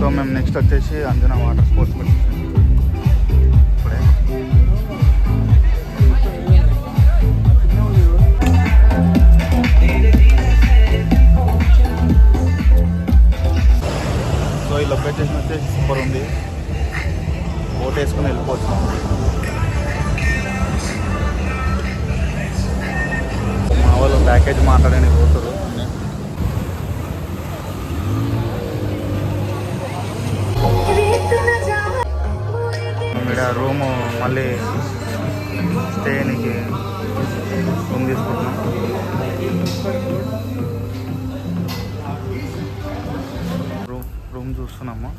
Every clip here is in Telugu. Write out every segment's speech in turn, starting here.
సో మేము నెక్స్ట్ వచ్చేసి అంజనా వాటర్ స్పోర్ట్స్ ఇప్పుడే. సో ఈ లొకేషన్ వచ్చేసి సూపర్ ఉంది. బోట్ వేసుకుని వెళ్ళిపోవచ్చు. మా వాళ్ళు ప్యాకేజ్ మాట్లాడని పోతారు. ఇక్కడ రూము మళ్ళీ స్టేనికి రూమ్ తీసుకుంటున్నాం. రూమ్ రూమ్ చూస్తున్నాము.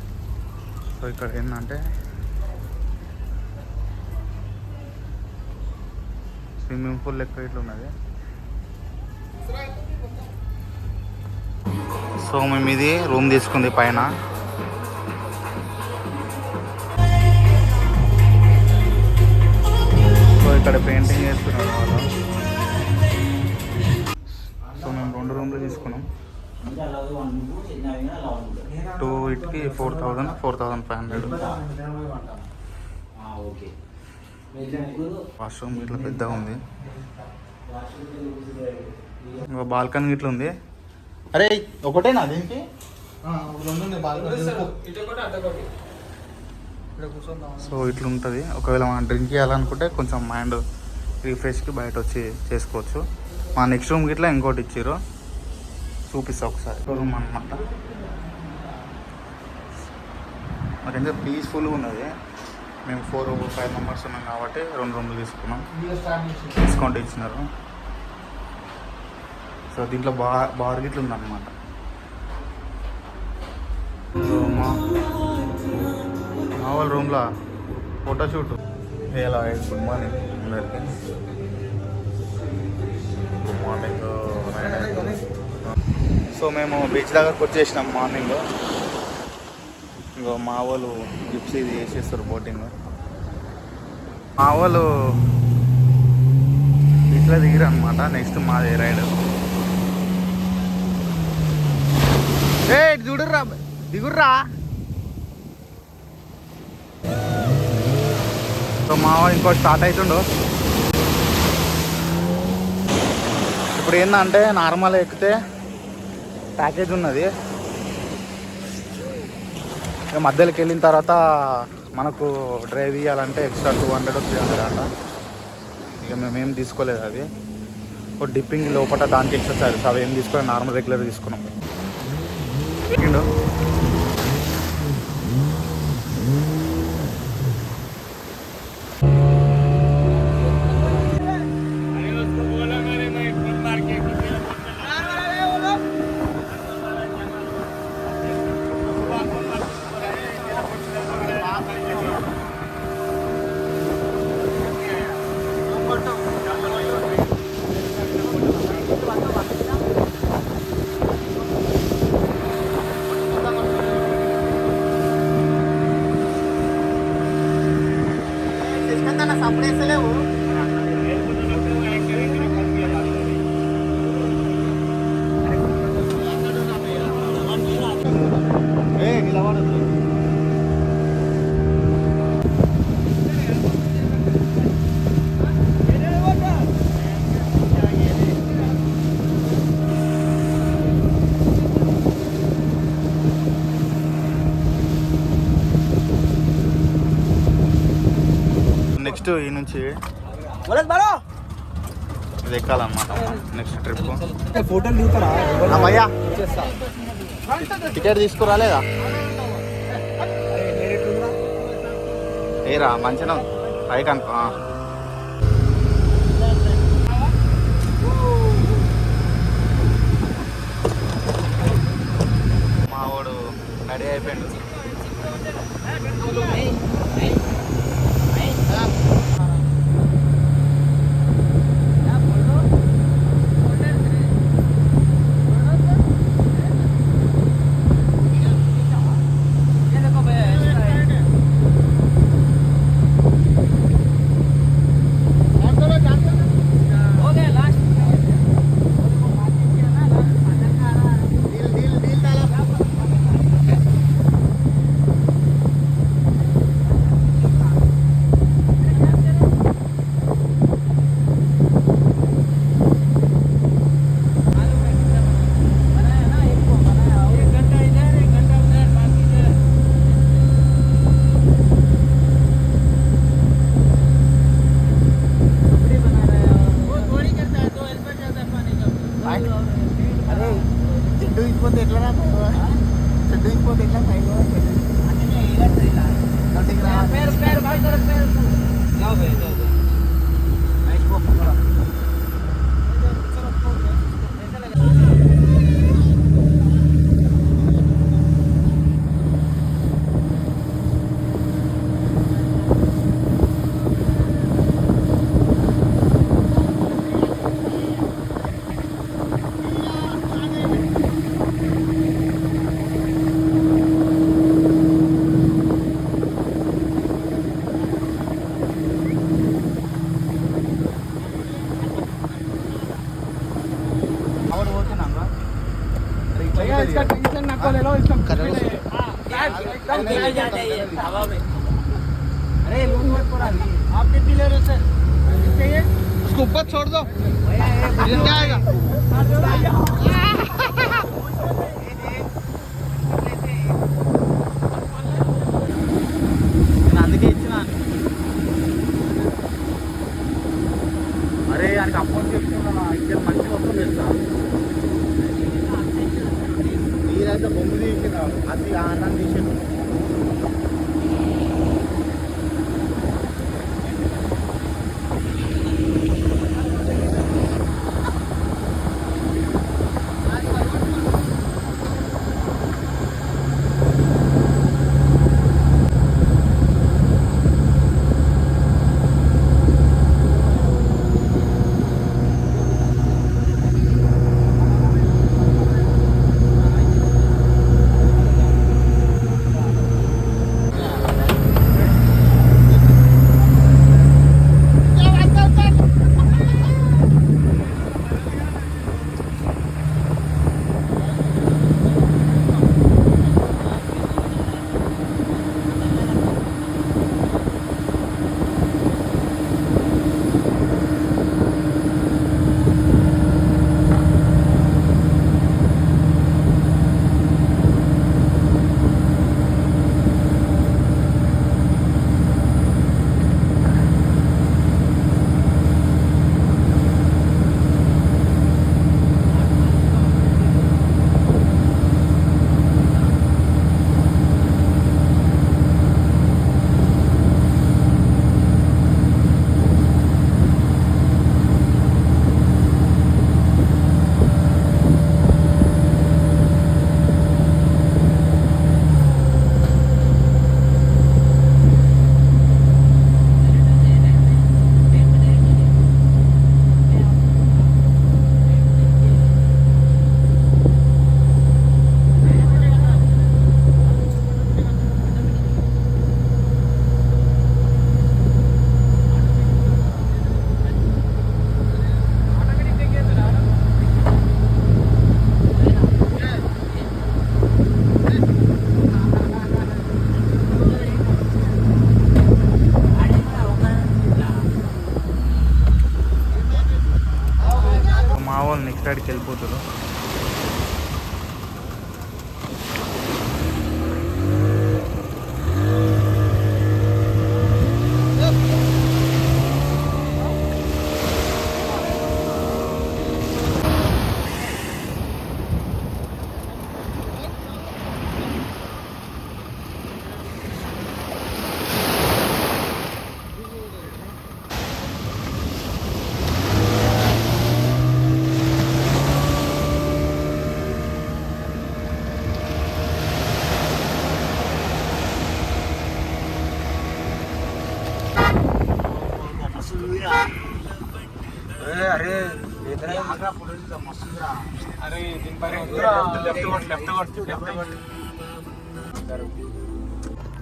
సో ఇక్కడ ఏంటంటే స్విమ్మింగ్ పూల్ లెక్క ఇట్లా ఉన్నది. సో మేము ఇది రూమ్ తీసుకుంది పైన. ఇక్కడ పెయింటింగ్ చేస్తున్నారు వాళ్ళు. సో మేము రెండు రూమ్లు తీసుకున్నాం. Two ఇట్కి four thousand four thousand five hundred. Washroom ఇట్లా పెద్దగా ఉంది. ఇంకా బాల్కనీ ఇట్లా ఉంది. అరే ఒకటేనా దీనికి? సో ఇట్లా ఉంటుంది ఒకవేళ మనం డ్రింక్ చేయాలనుకుంటే కొంచెం మైండ్ రిఫ్రెష్కి బయట వచ్చి చేసుకోవచ్చు. మా నెక్స్ట్ రూమ్కి ఇట్లా ఇంకోటి ఇచ్చారు చూపిస్తా ఒకసారి. రూమ్ అనమాట మరి ఎంత పీస్ఫుల్గా ఉన్నది. మేము ఫోర్ ఫైవ్ మెంబర్స్ ఉన్నాం కాబట్టి రెండు రూమ్లు తీసుకున్నాం. డిస్కౌంట్ ఇచ్చినారు. సో దీంట్లో బా బార్ గిట్లు ఉందన్నమాట. సో మా మా వాళ్ళ రూమ్లో ఫోటోషూట్ ఎలా గుడ్ మార్నింగ్ అందరికి. గుడ్ మార్నింగ్ సో మేము బీచ్ దగ్గరకు వచ్చేసినాం మార్నింగ్ ఇంకో మా వాళ్ళు జిప్సీ ఇది చేసేస్తారు బోటింగ్ మా వాళ్ళు ఇట్లా దిగిరు అనమాట నెక్స్ట్ మాది రైడ్ ఏ చూడుర్రా దిగుర్రా. సో ఇంకో స్టార్ట్ అవుతుండు ఇప్పుడు ఏంటంటే నార్మల్ ఎక్కితే ప్యాకేజ్ ఉన్నది. మధ్యలోకి వెళ్ళిన తర్వాత మనకు డ్రైవ్ ఇవ్వాలంటే extra two hundred three hundred అంట. ఇక మేమేం తీసుకోలేదు అది. ఒక డిప్పింగ్ లోపల దానికి ఎక్స్ట్రా చార్జెస్ అవి ఏం తీసుకోలేదు నార్మల్ రెగ్యులర్ తీసుకున్నాం. ఎక్కిండు ఏ నెక్స్ట్ ఈ నుంచి ఇది ఎక్కాలన్నమాట. నెక్స్ట్ ట్రిప్ ఫోటోలు దిగుతారా? అమ్మయ్యా టికెట్ తీసుకురాలేదా ఏరా మంచిగా పైకి అనుకో एकदम क्लियर जाता है ये हवा में अरे लूट मत पड़ा आप कितनी ले रहे हो सर चाहिए उसको ऊपर छोड़ दो भैया ये क्या आएगा నేను అందుకే ఇచ్చిన అరే ఆయనకి అమౌంట్ చెప్తున్నా ఇక్కడ మంచి వస్తుంది తెలుసా మీరైతే బొమ్మ తీసిన అది కాడికి వెళ్ళిపోతారు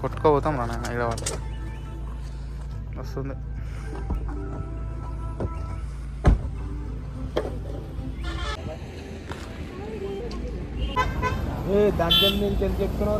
కొట్టుకోపోతాం రా హైదరాబాద్. వస్తుంది. దగ్గర నుంచి చెప్తున్నారు